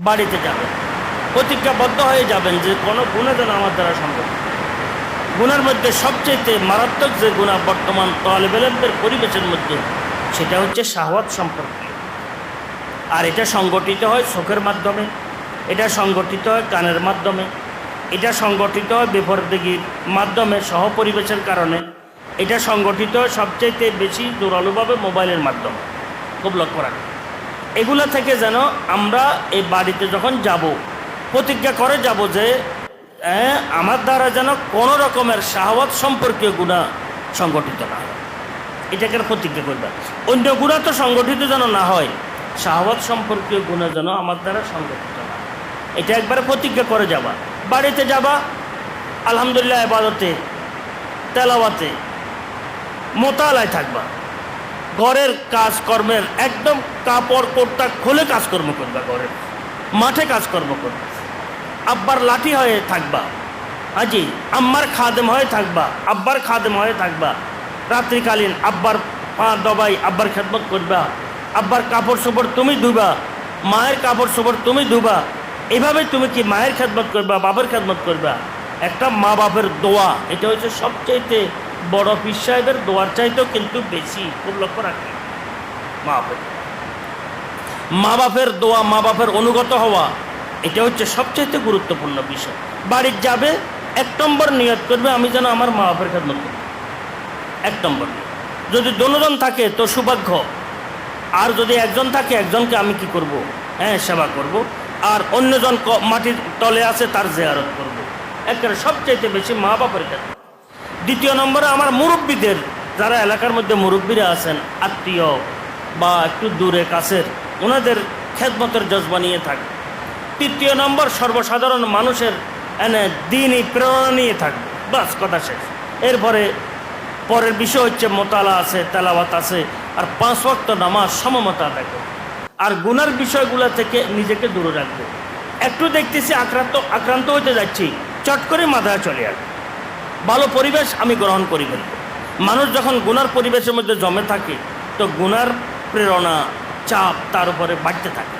বাড়িতে যাবেন প্রতিজ্ঞাবদ্ধ হয়ে যাবেন যে কোনো গুণা যেন আমার দ্বারা সম্ভব। গুণার মধ্যে সবচেয়ে মারাত্মক যে গুণা বর্তমান তলেবেলেমদের পরিবেশের মধ্যে, সেটা হচ্ছে শাহওয়াত সম্পর্ক। আর এটা সংগঠিত হয় চোখের মাধ্যমে, এটা সংগঠিত হয় কানের মাধ্যমে, এটা সংগঠিত হয় বিপরীতগির মাধ্যমে সহ পরিবেশের কারণে, এটা সংগঠিত হয় সবচাইতে বেশি জোরালোভাবে মোবাইলের মাধ্যমে। খুব লক্ষ্য রাখবেন। এগুলো থেকে যেন আমরা এই বাড়িতে যখন যাব প্রতিজ্ঞা করে যাব যে হ্যাঁ, আমার দ্বারা যেন কোনো রকমের শাহওয়াত সম্পর্কীয় গুণা সংগঠিত না হয়। এটাকে প্রতিজ্ঞা করবে? অন্য গুণা তো সংগঠিত যেন না হয় শাহওয়াত সম্পর্কীয় গুণা যেন আমার দ্বারা সংগঠিত না এটা একবারে প্রতিজ্ঞা করে যাবা। বাড়িতে যাবা আলহামদুলিল্লাহ এবাদতে তেলাওয়াতে মোতালায় থাকবা। ঘরের কাজকর্মের একদম কাপড়, কোটটা খুলে কাজকর্ম করবা ঘরের মাঠে কাজকর্ম করবা। আব্বার লাঠি হয়ে থাকবা। আজি, আম্মার খাদেম হয়ে থাকবা। আব্বার খাদেম হয়ে থাকবা। রাত্রিকালীন আব্বার পা দবাই, আব্বার খেদমত করবা। আব্বার কাপড় চোপড় তুমি ধুবা। মায়ের কাপড় চোপড় তুমি ধুবা। এভাবে তুমি কি মায়ের খেদমত করবা বাবার খেদমত করবা? একটা মা বাপের দোয়া, এটা হচ্ছে সবচাইতে বড় পীর সাহেবের দোয়ার চাইতেও কিন্তু বেশি খুব লক্ষ্য রাখি। মা বাপের। মা বাপের দোয়া, মা বাপের অনুগত হওয়া এটা হচ্ছে সবচাইতে গুরুত্বপূর্ণ বিষয়। বাড়ির যাবে, এক নম্বর নিয়ত করবে, আমি যেন আমার মা বাপের খেদমত করি। এক নম্বর যদি দনোজন থাকে, তো সৌভাগ্য। আর যদি একজন থাকে, একজনকে আমি কি করব? হ্যাঁ সেবা করব। আর অন্যজন মাটির তলে আছে, তার জেয়ারত করব। একেবারে সবচাইতে বেশি মা বাপের ক্ষেত্রে দ্বিতীয় নম্বরে আমার মুরব্বীদের, যারা এলাকার মধ্যে মুরব্বীরা আছেন, আত্মীয় বা একটু দূরে, কাছের, ওনাদের খেদমতের জজবা নিয়ে থাকে। তৃতীয় নম্বর, সর্বসাধারণ মানুষের এনে দিনই প্রেরণা নিয়ে থাকবে বাস, কথা শেষ। এরপরে পরের বিষয় হচ্ছে মোতালা আছে, তেলাওয়াত আছে, আর পাঁচ ওয়াক্ত নামাজ সমমতা দেখো। আর গুনার বিষয়গুলো থেকে নিজেকে দূরে রাখবে। একটু দেখতেছি আক্রান্ত আক্রান্ত হতে যাচ্ছি। চট করে মাথায় চলে আসবে। ভালো পরিবেশ আমি গ্রহণ করি ফেলব মানুষ যখন গুনার পরিবেশের মধ্যে জমে থাকে, তো গুনার প্রেরণা, চাপ তার উপরে বাড়তে থাকে।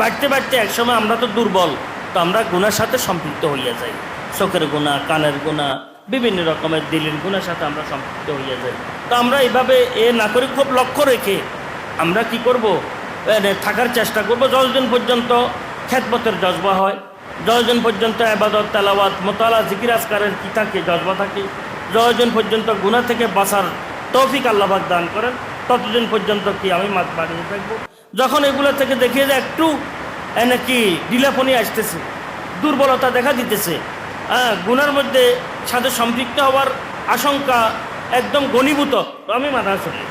বাড়তে বাড়তে একসময় আমরা তো দুর্বল, তো আমরা গুনার সাথে সম্পৃক্ত হইয়া যাই। চোখের গুণা, কানের গুণা, বিভিন্ন রকমের দিলের গুণার সাথে আমরা সম্পৃক্ত হইয়া যাই। তো আমরা এইভাবে এ না করে খুব লক্ষ্য রেখে আমরা কি করব? থাকার চেষ্টা করব। যতদিন পর্যন্ত খেদমতের জজবা হয় যতদিন পর্যন্ত আবাদত, তেলাওয়াত, মোতালা, জিকির আসকারের কি থাকে, জজবা থাকে। যতদিন পর্যন্ত গুণা থেকে বাঁচার তৌফিক আল্লাহবাক দান করেন। ততদিন পর্যন্ত কি আমি মাছ বাড়িয়ে থাকব? যখন এগুলো থেকে দেখিয়ে যে একটু এনে কি ডিলাপনি আসতেছে, দুর্বলতা দেখা দিতেছে। হ্যাঁ গুনার মধ্যে সাথে সম্পৃক্ত হওয়ার আশঙ্কা একদম ঘনীভূত। তো আমি মাথা চলি